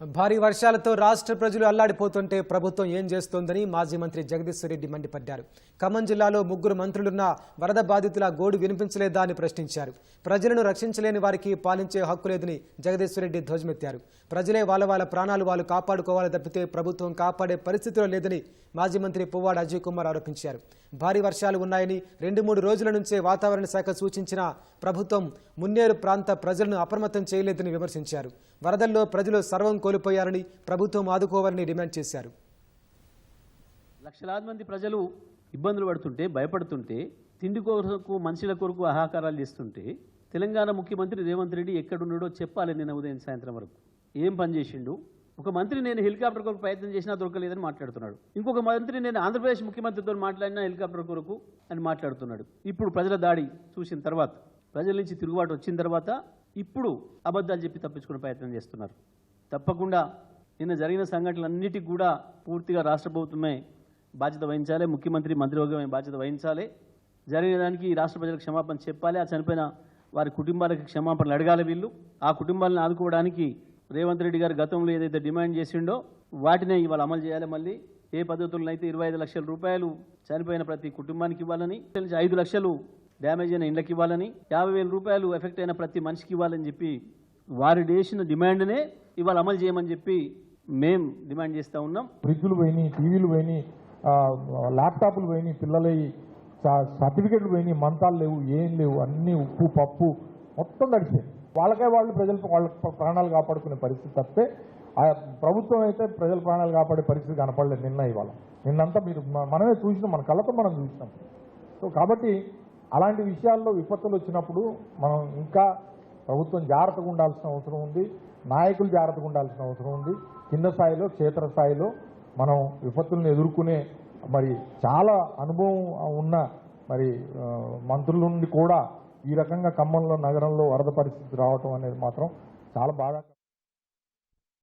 భారీ వర్షాలతో రాష్ట్ర ప్రజలు అల్లాడిపోతుంటే ప్రభుత్వం ఏం చేస్తోందని మాజీ మంత్రి జగదీశ్వర్ రెడ్డి మండిపడ్డారు. ఖమ్మం జిల్లాలో ముగ్గురు మంత్రులున్న వరద బాధితుల గోడు వినిపించలేదా అని ప్రశ్నించారు. ప్రజలను రక్షించలేని వారికి పాలించే హక్కు లేదని జగదీశ్వర్ రెడ్డి ధ్వజమెత్తారు. ప్రజలే వాళ్ళ వాళ్ళ ప్రాణాలు వాళ్ళు కాపాడుకోవాలి తప్పితే ప్రభుత్వం కాపాడే పరిస్థితిలో లేదని మాజీ మంత్రి పువ్వాడ అజయ్ కుమార్ ఆరోపించారు. భారీ వర్షాలు ఉన్నాయని రెండు మూడు రోజుల నుంచే వాతావరణ శాఖ సూచించిన ప్రభుత్వం మున్నేరు ప్రాంత ప్రజలను అప్రమత్తం చేయలేదని విమర్శించారు. వరదల్లో ప్రజలు సర్వం కోల్పోయారని ప్రభుత్వం ఆదుకోవాలని డిమాండ్ చేశారు. లక్షలాది మంది ప్రజలు ఇబ్బందులు పడుతుంటే భయపడుతుంటే తిండి కొరకు మనుషుల కొరకు ఆహాకారాలు చేస్తుంటే తెలంగాణ ముఖ్యమంత్రి రేవంత్ రెడ్డి ఎక్కడున్నాడో చెప్పాలి నిన్న ఉదయం సాయంత్రం వరకు. ఏం పని చేసిండు? ఒక మంత్రి నేను హెలికాప్టర్ కొరకు ప్రయత్నం చేసినా దొరకలేదని మాట్లాడుతున్నాడు. ఇంకొక మంత్రి నేను ఆంధ్రప్రదేశ్ ముఖ్యమంత్రితో మాట్లాడినా హెలికాప్టర్ కొరకు అని మాట్లాడుతున్నాడు. ఇప్పుడు ప్రజల దాడి చూసిన తర్వాత ప్రజల నుంచి తిరుగుబాటు వచ్చిన తర్వాత ఇప్పుడు అబద్ధాలు చెప్పి తప్పించుకునే ప్రయత్నం చేస్తున్నారు. తప్పకుండా నిన్న జరిగిన సంఘటనలన్నిటికీ కూడా పూర్తిగా రాష్ట్ర ప్రభుత్వమే బాధ్యత వహించాలి ముఖ్యమంత్రి మంత్రివర్గమే బాధ్యత వహించాలి. జరిగిన దానికి రాష్ట్ర ప్రజలకు క్షమాపణ చెప్పాలి. ఆ చనిపోయిన వారి కుటుంబాలకు క్షమాపణలు అడగాలి వీళ్ళు. ఆ కుటుంబాలను ఆదుకోవడానికి రేవంత్ రెడ్డి గారు గతంలో ఏదైతే డిమాండ్ చేసిండో వాటినే ఇవాళ అమలు చేయాలి మళ్ళీ. ఏ పద్ధతుల్లో అయితే ఇరవై ఐదు లక్షల రూపాయలు చనిపోయిన ప్రతి కుటుంబానికి ఇవ్వాలని ఐదు లక్షలు డ్యామేజ్ అయిన ఇళ్ళకి ఇవ్వాలని యాభై వేల రూపాయలు ఎఫెక్ట్ అయిన ప్రతి మనిషికి ఇవ్వాలని చెప్పి వారి చేసిన డిమాండ్నే ఇవాళ అమలు చేయమని చెప్పి మేం డిమాండ్ చేస్తూ ఉన్నాం. ఫ్రిడ్జ్లు పోయినాయి టీవీలు పోయినాయి ల్యాప్టాప్లు పోయినాయి పిల్లలవి సర్టిఫికెట్లు పోయినాయి మంతాలు లేవు ఏం లేవు అన్నీ ఉప్పు పప్పు మొత్తం తడిచాయి వాళ్ళకే వాళ్ళు ప్రజల వాళ్ళ ప్రాణాలు కాపాడుకునే పరిస్థితి తప్పితే ఆ ప్రభుత్వం అయితే ప్రజల ప్రాణాలు కాపాడే పరిస్థితి కనపడలేదు నిన్న ఇవాళ. నిన్నంతా మీరు మనమే చూసినాం మన కళ్ళతో మనం చూసినాం. సో కాబట్టి అలాంటి విషయాల్లో విపత్తులు వచ్చినప్పుడు మనం ఇంకా ప్రభుత్వం జాగ్రత్తగా ఉండాల్సిన అవసరం ఉంది. నాయకులు జాగ్రత్తగా ఉండాల్సిన అవసరం ఉంది. కింద స్థాయిలో క్షేత్రస్థాయిలో మనం విపత్తులను ఎదుర్కొనే మరి చాలా అనుభవం ఉన్న మరి మంత్రుల నుండి కూడా ఈ రకంగా ఖమ్మంలో నగరంలో వరద పరిస్థితి రావటం అనేది మాత్రం చాలా బాగా